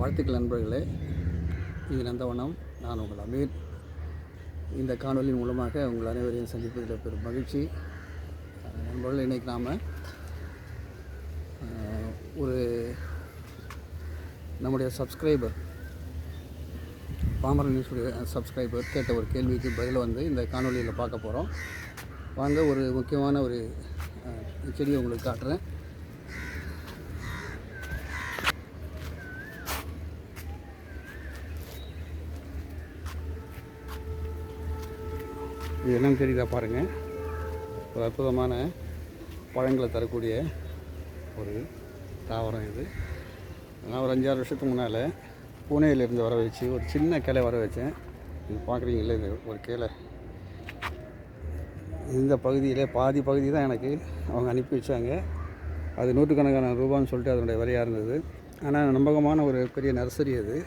வாழ்த்துக்கள் நண்பர்களே. இது நந்தவனம் நான் உங்கள் அமீர். இந்த காணொலியின் மூலமாக உங்கள் அனைவரையும் சந்திப்பதில் பெரும் மகிழ்ச்சி. நண்பர்கள் நண்பர்களே இன்றைக்கி நாம் ஒரு நம்முடைய சப்ஸ்கிரைபர் பாமரன் நியூஸுடைய சப்ஸ்கிரைபர் கேட்ட ஒரு கேள்விக்கு பதில் வந்து இந்த காணொலியில் பார்க்க போகிறோம் வாங்க ஒரு முக்கியமான ஒரு செடியை உங்களுக்கு காட்டுறேன். இது என்னன்னு தெரியுதா பாருங்கள் ஒரு அற்புதமான பழங்களை தரக்கூடிய ஒரு தாவரம் இது. நான் ஒரு அஞ்சாறு வருஷத்துக்கு முன்னால் பூனேயிலேருந்து வர வச்சு ஒரு சின்ன கிளை வர வச்சேன். இது பார்க்குறீங்களே இது ஒரு கிளை. இந்த பகுதியில் பாதி பகுதி தான் எனக்கு அவங்க அனுப்பி வச்சாங்க. அது நூற்றுக்கணக்கான ரூபான்னு சொல்லிட்டு அதனுடைய விலையாக இருந்தது. ஆனால் நம்பகமான ஒரு பெரிய நர்சரி அது.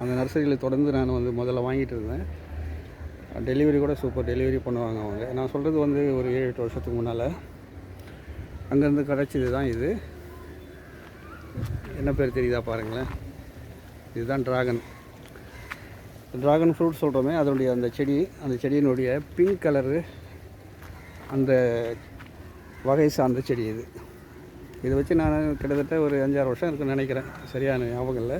அந்த நர்சரியில் தொடர்ந்து நான் வந்து முதல்ல வாங்கிட்டு இருந்தேன். டெலிவரி கூட சூப்பர் டெலிவரி பண்ணுவாங்க அவங்க. நான் சொல்கிறது வந்து ஒரு ஏழு எட்டு வருஷத்துக்கு முன்னால். அங்கேருந்து கிடச்சிது தான் இது. என்ன பேர் தெரியுதா பாருங்களேன். இதுதான் ட்ராகன் ட்ராகன் ஃப்ரூட் சொல்கிறோமே அதனுடைய அந்த செடி அந்த செடியினுடைய பிங்க் கலரு அந்த வகை சார்ந்த செடி இது. இதை வச்சு நான் கிட்டத்தட்ட ஒரு அஞ்சாறு வருஷம் இருக்குன்னு நினைக்கிறேன். சரியான ஞாபகம் இல்லை.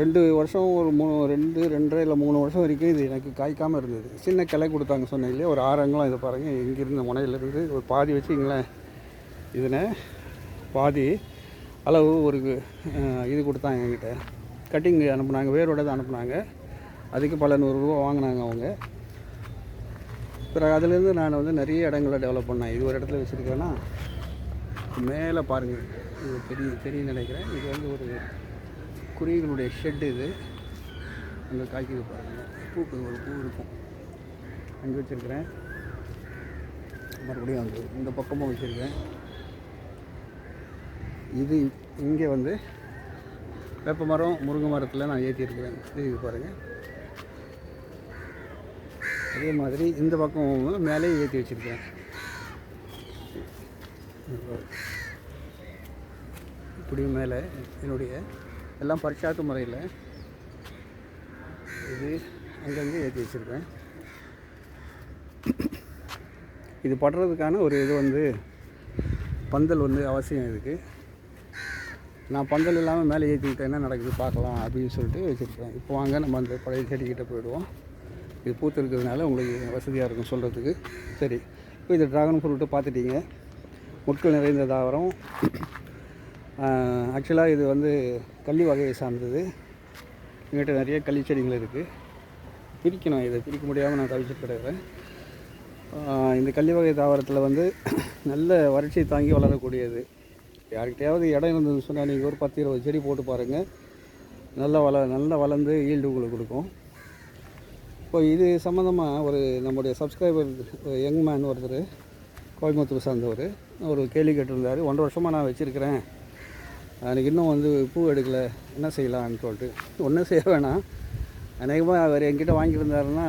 ரெண்டு வருஷம் ஒரு மூணு ரெண்டு ரெண்டரை இல்லை மூணு வருஷம் வரைக்கும் இது எனக்கு காய்க்காமல் இருந்தது. சின்ன கிளை கொடுத்தாங்க சொன்னேன் இல்லையா ஒரு ஆறு இதை பாருங்கள் இங்கேருந்து முனையிலேருந்து ஒரு பாதி வச்சுங்களேன் இதனை பாதி அளவு ஒரு இது கொடுத்தாங்க என்கிட்ட. கட்டிங் அனுப்புனாங்க வேரோட தான் அனுப்புனாங்க. அதுக்கு பல நூறுரூவா வாங்கினாங்க அவங்க. பிறகு அதுலேருந்து நான் வந்து நிறைய இடங்களை டெவலப் பண்ணேன். இது ஒரு இடத்துல வச்சுருக்கேன்னா மேலே பாருங்கள் இது பெரிய பெரிய நினைக்கிறேன். இது வந்து ஒரு குருவிகளுடைய ஷெட் இது. அங்கே காய்க்குது பாருங்கள் பூக்கு ஒரு பூ இருக்கும். அங்கே வச்சுருக்கிறேன். மறுபடியும் அங்கே இந்த பக்கமும் வச்சுருக்கேன் இது இங்கே வந்து வேப்ப மரம் முருங்கை மரத்தில் நான் ஏற்றிருக்கிறேன் இது பாருங்கள் அதே மாதிரி இந்த பக்கம் மேலே ஏற்றி வச்சுருக்கேன் இப்படியும் மேலே என்னுடைய எல்லாம் பரிசாத்து முறையில் இது அங்கங்கே ஏற்றி வச்சுருக்கேன். இது படுறதுக்கான ஒரு இது வந்து பந்தல் வந்து அவசியம் இதுக்கு. நான் பந்தல் இல்லாமல் மேலே ஏற்றிக்கிட்டேன் என்ன நடக்குது பார்க்கலாம் அப்படின்னு சொல்லிட்டு வச்சுருக்கேன். இப்போ வாங்க நம்ம அந்த பழைய செடிக்கிட்ட போயிடுவோம். இது பூத்து இருக்கிறதுனால உங்களுக்கு வசதியாக இருக்கும் சொல்கிறதுக்கு சரி இப்போ இது ட்ராகன் ஃப்ரூட்டு பார்த்துட்டீங்க. முட்கள் நிறைந்த தாவரம். ஆக்சுவலாக இது வந்து கள்ளி வகையை சார்ந்தது. எங்கிட்ட நிறைய கள்ளி செடிகள் இருக்குது பிரிக்கணும் இதை பிரிக்க முடியாமல் நான் தவிச்சிட்டு கிடக்கிறேன். இந்த கள்ளி வகை தாவரத்தில் வந்து நல்ல வறட்சி தாங்கி வளரக்கூடியது. யாருக்கிட்டையாவது இடம் இருந்ததுன்னு சொன்னால் நீங்கள் ஒரு பத்து இருபது செடி போட்டு பாருங்கள் நல்லா வள நல்லா வளர்ந்து ஈல்டு உங்களுக்கு கொடுக்கும். இப்போ இது சம்மந்தமாக ஒரு நம்முடைய சப்ஸ்கிரைபர் யங் மேன் ஒருத்தர் கோயம்புத்தூர் சார்ந்தவர் ஒரு கேள்வி கேட்டிருந்தார். ஒன்றரை வருஷமாக நான் வச்சுருக்கிறேன். எனக்கு இன்னும் வந்து பூ எடுக்கலை. என்ன செய்யலாம்னு சொல்லிட்டு. ஒன்றும் செய்ய வேணாம். அநேகமாக அவர் என்கிட்ட வாங்கியிருந்தாருன்னா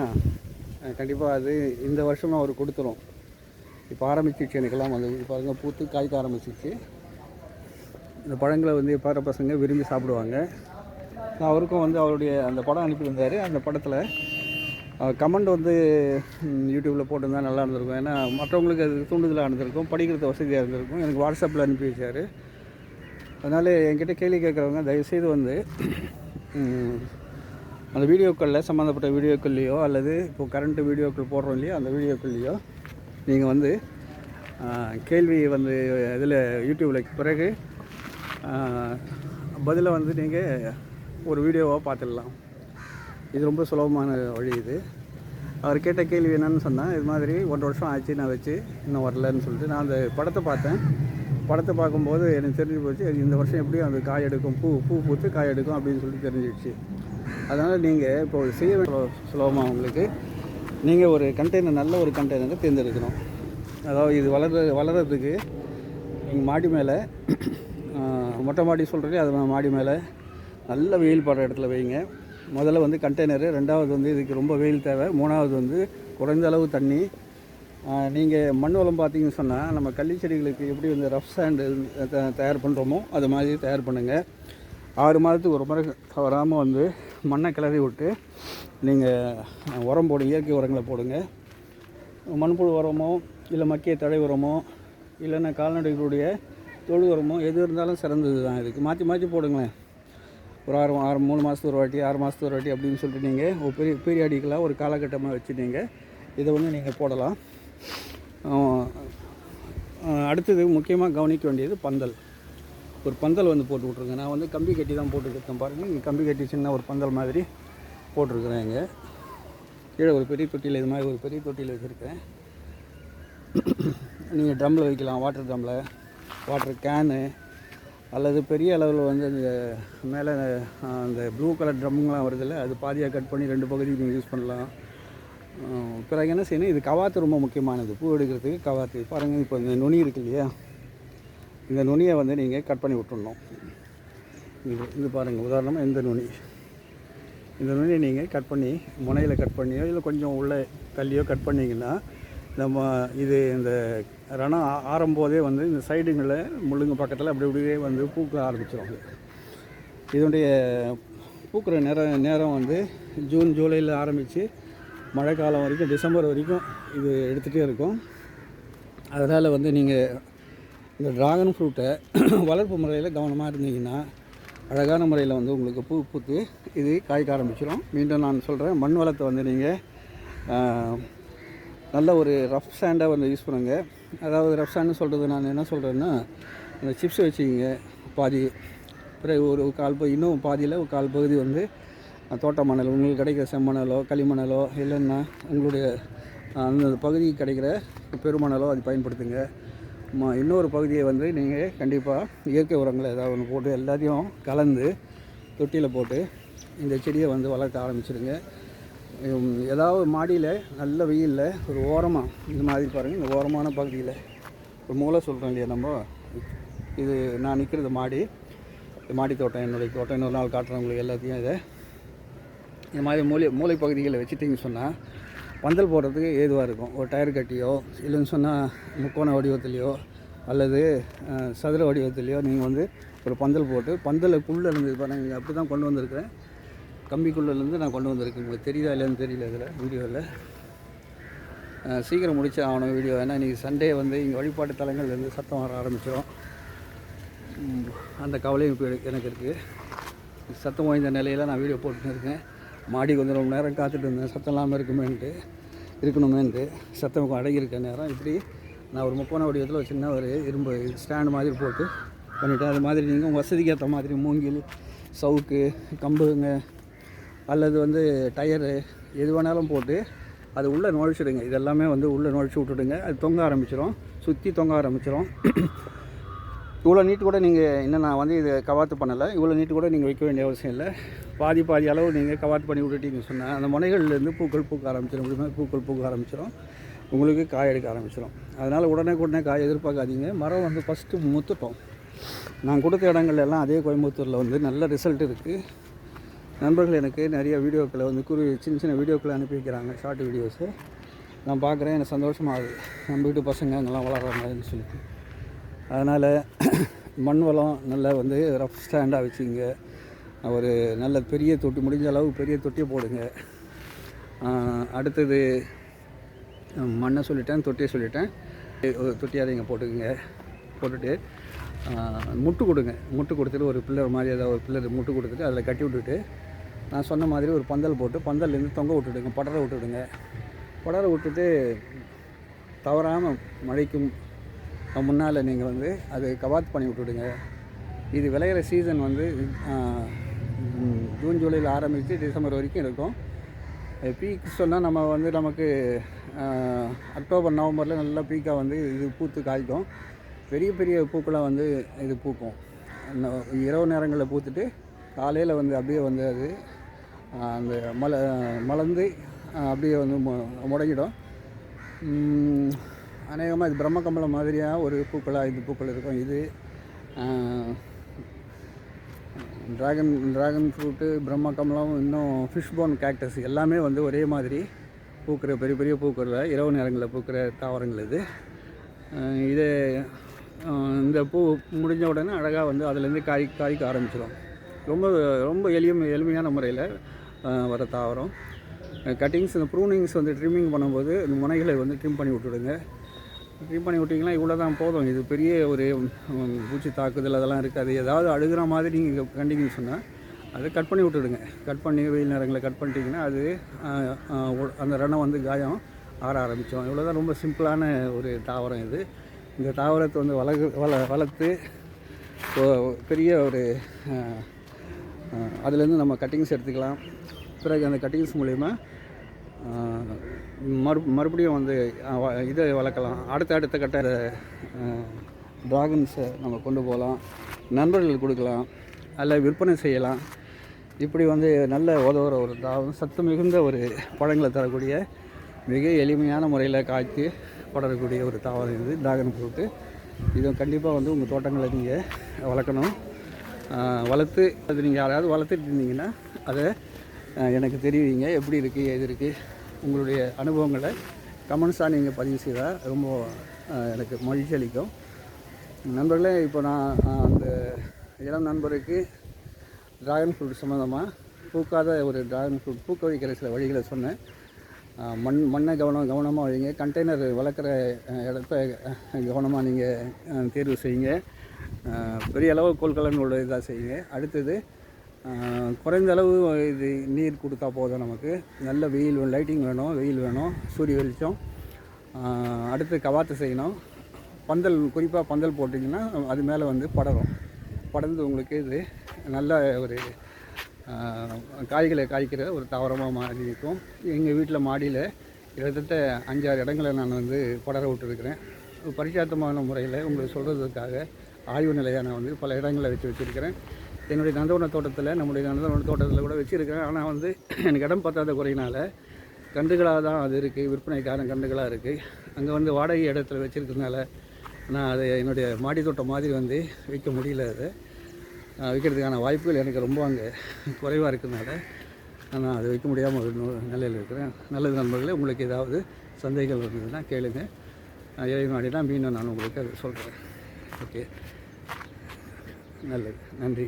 கண்டிப்பாக அது இந்த வருஷம் அவர் கொடுத்துரும். இப்போ ஆரம்பிச்சிச்சு எனக்கெல்லாம் வந்து. பாருங்கள் பூத்து காய்க்க ஆரம்பிச்சிச்சு. இந்த பழங்களை வந்து பார பசங்க விரும்பி சாப்பிடுவாங்க. நான் அவருக்கும் வந்து அவருடைய அந்த படம் அனுப்பியிருந்தார். அந்த படத்தில் கமெண்ட் வந்து யூடியூப்பில் போட்டிருந்தா நல்லா இருந்திருக்கும். ஏன்னா மற்றவங்களுக்கு அது தூண்டுதலாக இருந்திருக்கும் படிக்கிறது வசதியாக இருந்திருக்கும். எனக்கு வாட்ஸ்அப்பில் அனுப்பி வச்சார். அதனால் என்கிட்ட கேள்வி கேட்குறவங்க தயவுசெய்து வந்து அந்த வீடியோக்களில் சம்மந்தப்பட்ட வீடியோக்கள்லேயோ அல்லது இப்போ கரண்ட்டு வீடியோக்கள் போடுறோம் இல்லையோ அந்த வீடியோக்கள்லேயோ நீங்கள் வந்து கேள்வி வந்து இதில் யூடியூப்பில் பிறகு பதிலை வந்து நீங்கள் ஒரு வீடியோவாக பார்த்துடலாம். இது ரொம்ப சுலபமான வழி இது. அவர் கேட்ட கேள்வி என்னன்னு சொன்னால் இது மாதிரி ஒன்றரை வருஷம் ஆச்சு நான் வச்சு இன்னும் வரலன்னு சொல்லிட்டு நான் அந்த படத்தை பார்த்தேன். படத்தை பார்க்கும்போது எனக்கு தெரிஞ்சு போச்சு அது இந்த வருஷம் எப்படியும் அது காய் எடுக்கும் பூ பூ பூத்து காய் எடுக்கும் அப்படின்னு சொல்லிட்டு தெரிஞ்சிடுச்சு. அதனால் நீங்கள் இப்போ ஒரு செய்ய வேண்டிய சுலபமாக உங்களுக்கு நீங்கள் ஒரு கண்டெய்னர் நல்ல ஒரு கண்டெய்னரை தேர்ந்தெடுக்கணும். அதாவது இது வளர வளர்கிறதுக்கு நீங்கள் மாடி மேலே மொட்டை மாடி சொல்கிறதே அது மாடி மேலே நல்ல வெயில் படுற இடத்துல வைங்க. முதல்ல வந்து கண்டெய்னரு ரெண்டாவது வந்து இதுக்கு ரொம்ப வெயில் தேவை. மூணாவது வந்து குறைந்த அளவு தண்ணி நீங்கள் மண் வளம் பார்த்தீங்கன்னு சொன்னால் நம்ம கள்ளி செடிகளுக்கு எப்படி வந்து ரஃப் சாண்டு தயார் பண்ணுறோமோ அது மாதிரி தயார் பண்ணுங்கள் ஆறு மாதத்துக்கு ஒரு முறை தவறாமல் வந்து மண்ணை கிளறி விட்டு நீங்கள் உரம் போடுங்க இயற்கை உரங்களை போடுங்க. மண்புழு உரமோ இல்லை மக்கிய தழை உரமோ இல்லைன்னா கால்நடைகளுடைய தொழு உரமோ எது இருந்தாலும் சிறந்தது தான் இதுக்கு. மாற்றி மாற்றி போடுங்களேன். ஒரு ஆறு ஆறு மூணு மாதத்துக்கு ஒரு வாட்டி ஆறு மாதத்துக்கு ஒரு வாட்டி அப்படின்னு சொல்லிட்டு நீங்கள் ஒரு பெரிய பீரியாடிக்கலாக ஒரு காலகட்டமாக வச்சு நீங்கள் இதை வந்து நீங்கள் போடலாம். அடுத்தது முக்கியமாக கவனிக்க வேண்டியது பந்தல். ஒரு பந்தல் வந்து போட்டு விட்ருங்க நான் வந்து கம்பி கட்டி தான் போட்டுருக்கேன் பாருங்கள் இங்கே கம்பி கட்டி சின்ன ஒரு பந்தல் மாதிரி போட்டிருக்கிறேன் இங்கே. கீழே ஒரு பெரிய தொட்டியில் இது மாதிரி ஒரு பெரிய தொட்டியில் வச்சுருக்கேன். நீங்கள் ட்ரம்மில் வைக்கலாம். வாட்டர் ட்ரம்மில் வாட்டர் கேனு. அல்லது பெரிய அளவில் வந்து இந்த மேலே அந்த ப்ளூ கலர் ட்ரம்முங்கெலாம் வருதில்ல அது பாதியாக கட் பண்ணி ரெண்டு பகுதிக்கு நீங்கள் யூஸ் பண்ணலாம். பிறகு என்ன செய்யணும்? இது கவாத்து ரொம்ப முக்கியமானது. பூ எடுக்கிறதுக்கு கவாத்து. பாருங்கள் இப்போ இந்த நுனி இருக்கு இல்லையா? இந்த நுனியை வந்து நீங்கள் கட் பண்ணி விட்டுடணும் இது இது பாருங்கள் உதாரணமாக இந்த நுனி. இந்த நுனியை நீங்கள் கட் பண்ணி முனையில் கட் பண்ணியோ இல்லை கொஞ்சம் உள்ளே தள்ளியோ கட் பண்ணிங்கன்னா நம்ம இது இந்த ரணம் ஆ- ஆறும்போதே வந்து இந்த சைடுங்களில் முள்ளுங்க பக்கத்தில் அப்படி அப்படியே வந்து பூக்க ஆரம்பிச்சிடும் இதனுடைய பூக்கிற நேரம் நேரம் வந்து ஜூன் ஜூலையில் ஆரம்பித்து மழைக்காலம் வரைக்கும் டிசம்பர் வரைக்கும் இது எடுத்துகிட்டே இருக்கும். அதனால் வந்து நீங்கள் இந்த ட்ராகன் ஃப்ரூட்டை வளர்ப்பு முறையில் கவனமாக இருந்தீங்கன்னா அழகான முறையில் வந்து உங்களுக்கு பூ பூத்து இது காய்க்க ஆரம்பிச்சிடும் மீண்டும் நான் சொல்கிறேன் மண் வளத்தை வந்து நீங்கள் நல்ல ஒரு ரஃப் சாண்டாக வந்து யூஸ் பண்ணுங்க. அதாவது ரஃப் சாண்டு சொல்கிறது நான் என்ன சொல்கிறேன்னா இந்த சிப்ஸ் வச்சுக்கிங்க. பாதி பிறகு ஒரு கால் பகுதி இன்னும் பாதியில் ஒரு கால் பகுதி வந்து தோட்ட மணல் உங்களுக்கு கிடைக்கிற செம்மணலோ களிமணலோ இல்லைன்னா உங்களுடைய அந்த பகுதிக்கு கிடைக்கிற பெருமணலோ அது பயன்படுத்துங்க. ம- இன்னொரு பகுதியை வந்து நீங்கள் கண்டிப்பாக இயற்கை உரங்களை ஏதாவது ஒன்று போட்டு எல்லாத்தையும் கலந்து தொட்டியில் போட்டு இந்த செடியை வந்து வளர்க்க ஆரம்பிச்சிடுங்க ஏதாவது மாடியில் நல்ல வெயிலில் ஒரு ஓரமாக இந்த மாதிரி பாருங்கள் இந்த ஓரமான பகுதியில். ஒரு மூளை சொல்கிறோம் இல்லையா நம்ம? இது நான் நிற்கிறது மாடி. மாடி தோட்டம் என்னுடைய தோட்டம் இன்னொரு நாள் காட்டுறேன் உங்களுக்கு எல்லாத்தையும் இதை. இந்த மாதிரி மூலை மூலை பகுதிகளில் வச்சுட்டிங்கன்னு சொன்னால் பந்தல் போடுறதுக்கு ஏதுவாக இருக்கும்? ஒரு டயர் கட்டியோ இல்லைன்னு சொன்னால் முக்கோண வடிவத்துலேயோ அல்லது சதுர வடிவத்துலேயோ நீங்கள் வந்து ஒரு பந்தல் போட்டு பந்தலுக்குள்ளே இருந்து பாருங்க அப்படி தான் கொண்டு வந்திருக்கிறேன். கம்பிக்குள்ளேருந்து நான் கொண்டு வந்திருக்கேன். உங்களுக்கு தெரியுதா இல்லைன்னு தெரியல இதில் வீடியோவில் சீக்கிரம் முடிச்சு ஆகணும் வீடியோ ஏன்னா இன்றைக்கி சண்டே வந்து இங்கே வழிபாட்டு தலங்கள்லேருந்து சத்தம் வர ஆரம்பிச்சிடும் அந்த கவலையும் இப்போ எனக்கு இருக்குது சத்தம் வாய்ந்த நிலையில் நான் வீடியோ போட்டுன்னு இருக்கேன். மாடி கொஞ்சம் ரொம்ப நேரம் காத்துட்டு இருந்தேன். சத்தம் இல்லாமல் இருக்குமேன்ட்டு இருக்கணுமேன்ட்டு. சத்தம் அடங்கி இருக்க நேரம். இப்படி நான் ஒரு முக்கோண வடிவத்தில் ஒரு சின்ன ஒரு இரும்பு ஸ்டாண்டு மாதிரி போட்டு பண்ணிவிட்டேன் அது மாதிரி நீங்கள் வசதிக்கு ஏற்ற மாதிரி மூங்கில் சவுக்கு கம்புங்க அல்லது வந்து டயரு எது வேணாலும் போட்டு அது உள்ளே நுழைச்சிடுங்க. இதெல்லாமே வந்து உள்ளே நுழைச்சி விட்டுடுங்க. அது தொங்க ஆரம்பிச்சிடும் சுற்றி தொங்க ஆரம்பிச்சிடும் இவ்வளோ நீட் கூட நீங்கள் இன்னும் நான் வந்து இது கவாத்து பண்ணலை. இவ்வளோ நீட்டு கூட நீங்கள் வைக்க வேண்டிய அவசியம் இல்லை. பாதி பாதி அளவு நீங்கள் கவாத்து பண்ணி விட்டுட்டீங்கன்னு சொன்னால் அந்த முனைகள்லேருந்து பூக்கள் பூக்க ஆரம்பிச்சிடும் இப்படி பூக்கள் பூக்க ஆரம்பிச்சிடும் உங்களுக்கு காய் எடுக்க ஆரம்பிச்சிடும் அதனால் உடனே உடனே காய் எதிர்பார்க்காதீங்க. மரம் வந்து ஃபஸ்ட்டு முத்துட்டோம். நான் கொடுத்த இடங்கள் எல்லாம் அதே கோயம்புத்தூரில் வந்து நல்ல ரிசல்ட் இருக்குது நண்பர்கள் எனக்கு நிறைய வீடியோக்களை வந்து குறு சின்ன சின்ன வீடியோக்களை அனுப்பி வைக்கிறாங்க ஷார்ட் வீடியோஸு நான் பார்க்குறேன் எனக்கு சந்தோஷமாகுது. நம்ம வீட்டு பசங்க அங்கெல்லாம் வளர்கிறாங்கன்னு சொல்லிட்டு. அதனால் மண் வளம் நல்லா வந்து ரஃப் ஸ்டாண்டாக வச்சுங்க. ஒரு நல்ல பெரிய தொட்டி முடிஞ்ச அளவு பெரிய தொட்டியை போடுங்க. அடுத்தது மண்ணை சொல்லிட்டேன் தொட்டியை சொல்லிட்டேன். ஒரு தொட்டியாக நீங்கள் போட்டுக்குங்க. போட்டுட்டு முட்டு கொடுங்க. முட்டு கொடுத்துட்டு ஒரு பில்லர் மாதிரி ஏதாவது ஒரு பில்லர் முட்டு கொடுத்துட்டு அதில் கட்டி விட்டுட்டு நான் சொன்ன மாதிரி ஒரு பந்தல் போட்டு பந்தல்லேருந்து தொங்க விட்டுடுங்க படரை விட்டுடுங்க. படரை விட்டுட்டு தவறாமல் மழைக்கும் முன்னால் நீங்கள் வந்து அது கவாத் பண்ணி விட்டுடுங்க. இது விளையிற சீசன் வந்து ஜூன் ஜூலையில் ஆரம்பித்து டிசம்பர் வரைக்கும் இருக்கும். பீக் சொன்னால் நம்ம வந்து நமக்கு அக்டோபர் நவம்பரில் நல்லா பீக்காக வந்து இது பூத்து காய்க்கும். பெரிய பெரிய பூக்களாக வந்து இது பூக்கும். இரவு நேரங்களில் பூத்துட்டு காலையில் வந்து அப்படியே வந்து அது அந்த மல மலர்ந்து அப்படியே வந்து மு- முடங்கிடும். அநேகமாக இது பிரம்மகமலம் மாதிரியாக ஒரு பூக்களாக இது பூக்கள் இருக்கும். இது ட்ராகன் ட்ராகன் ஃப்ரூட்டு பிரம்ம கமலம் இன்னும் ஃபிஷ் போன் கேக்டஸ் எல்லாமே வந்து ஒரே மாதிரி பூக்கிற பெரிய பெரிய பூக்களில் இரவு நேரங்களில் பூக்கிற தாவரங்கள் இது. இது இந்த பூ முடிஞ்ச உடனே அழகாக வந்து அதுலேருந்து காய் காய்க்க ஆரம்பிச்சிடும் ரொம்ப ரொம்ப எளிய எளிமையான முறையில் வர தாவரம். கட்டிங்ஸ் இந்த ப்ரூனிங்ஸ் வந்து ட்ரிம்மிங் பண்ணும்போது இந்த முனைகளை வந்து ட்ரிம் பண்ணி விட்டுடுங்க. க்ளீன் பண்ணி விட்டிங்கன்னா இவ்வளோ தான் போதும். இது பெரிய ஒரு பூச்சி தாக்குதல் அதெல்லாம் இருக்காது. ஏதாவது அழுகிற மாதிரி நீங்கள் கண்டிங்கன்னு சொன்னால் அதை கட் பண்ணி விட்டுடுங்க. கட் பண்ணி வெயில் நேரங்களில் கட் பண்ணிட்டீங்கன்னா அது அந்த ரணம் வந்து காயம் ஆற ஆரம்பித்தோம் இவ்வளோ தான் ரொம்ப சிம்பிளான ஒரு தாவரம் இது. இந்த தாவரத்தை வந்து வளகு வள வளர்த்து பெரிய ஒரு அதுலேருந்து நம்ம கட்டிங்ஸ் எடுத்துக்கலாம். பிறகு அந்த கட்டிங்ஸ் மூலிமா மறு மறுபடியும் வந்து இதை வளர்க்கலாம். அடுத்த அடுத்த கட்ட ட்ராகன்ஸை நம்ம கொண்டு போகலாம். நண்பர்களுக்கு கொடுக்கலாம். அதில் விற்பனை செய்யலாம். இப்படி வந்து நல்ல உதவுற ஒரு தாவரம் சத்து மிகுந்த ஒரு பழங்களை தரக்கூடிய மிக எளிமையான முறையில் காய்த்து படரக்கூடிய ஒரு தாவரம் இது டிராகன் ஃப்ரூட்டு. இது கண்டிப்பாக வந்து உங்கள் தோட்டங்களை நீங்கள் வளர்க்கணும். வளர்த்து அது நீங்கள் யாராவது வளர்த்துட்டு இருந்தீங்கன்னா அதை எனக்கு தெரிவிங்க. எப்படி இருக்குது எது இருக்குது உங்களுடைய அனுபவங்களை கமெண்ட்ஸாக நீங்கள் பதிவு செய்தால் ரொம்ப எனக்கு மகிழ்ச்சி அளிக்கும். நண்பர்களே இப்போ நான் அந்த இளம் நண்பருக்கு டிராகன் ஃப்ரூட் சம்மந்தமாக பூக்காத ஒரு ட்ராகன் ஃப்ரூட் பூக்க வைக்கிற சில வழிகளை சொன்னேன். மண் மண்ணை கவனம் கவனமாக வைங்க. கண்டெய்னர் வளர்க்குற இடத்த கவனமாக நீங்கள் தேர்வு செய்யுங்க. பெரிய அளவு கொள்கலன் உள்ள இதாக செய்யுங்க. அடுத்தது குறைந்த அளவு இது நீர் கொடுத்தா போதும் நமக்கு. நல்ல வெயில் லைட்டிங் வேணும் வெயில் வேணும் சூரிய வெளிச்சம். அடுத்து கவாத்து செய்யணும். பந்தல் குறிப்பாக பந்தல் போட்டிங்கன்னா அது மேலே வந்து படரும். படர்ந்து உங்களுக்கு இது நல்ல ஒரு காய்களை காய்க்கிற ஒரு தாவரமாக மாறி இருக்கும். எங்கள் வீட்டில் மாடியில் கிட்டத்தட்ட அஞ்சாறு இடங்களை நான் வந்து படர விட்டுருக்கிறேன். ஒரு பரிச்சாத்தமான முறையில் உங்களுக்கு சொல்கிறதுக்காக ஆய்வு நிலையாக நான் வந்து பல இடங்களை வச்சு வச்சுருக்கிறேன். என்னுடைய நந்தவன தோட்டத்தில் நம்முடைய நந்தவன தோட்டத்தில் கூட வச்சுருக்கேன். ஆனால் வந்து எனக்கு இடம் பத்தாத குறையினால் கண்டுகளாக தான் அது இருக்குது விற்பனைக்காரன் கண்டுகளாக இருக்குது அங்கே வந்து வாடகை இடத்துல வச்சுருக்கிறதுனால நான் அதை என்னுடைய மாடி தோட்டம் மாதிரி வந்து விற்க முடியல அதை. விற்கிறதுக்கான வாய்ப்புகள் எனக்கு ரொம்ப அங்கே குறைவாக இருக்கிறதுனால நான் அதை வைக்க முடியாமல் ஒரு நிலையில் இருக்கிறேன். நல்லது நண்பர்களே உங்களுக்கு ஏதாவது சந்தேகங்கள் இருந்ததுன்னா கேளுங்க. இறைவனாடி தான் மீண்டும் நான் உங்களுக்கு அதை சொல்கிறேன் ஓகே. நல்லது. நன்றி.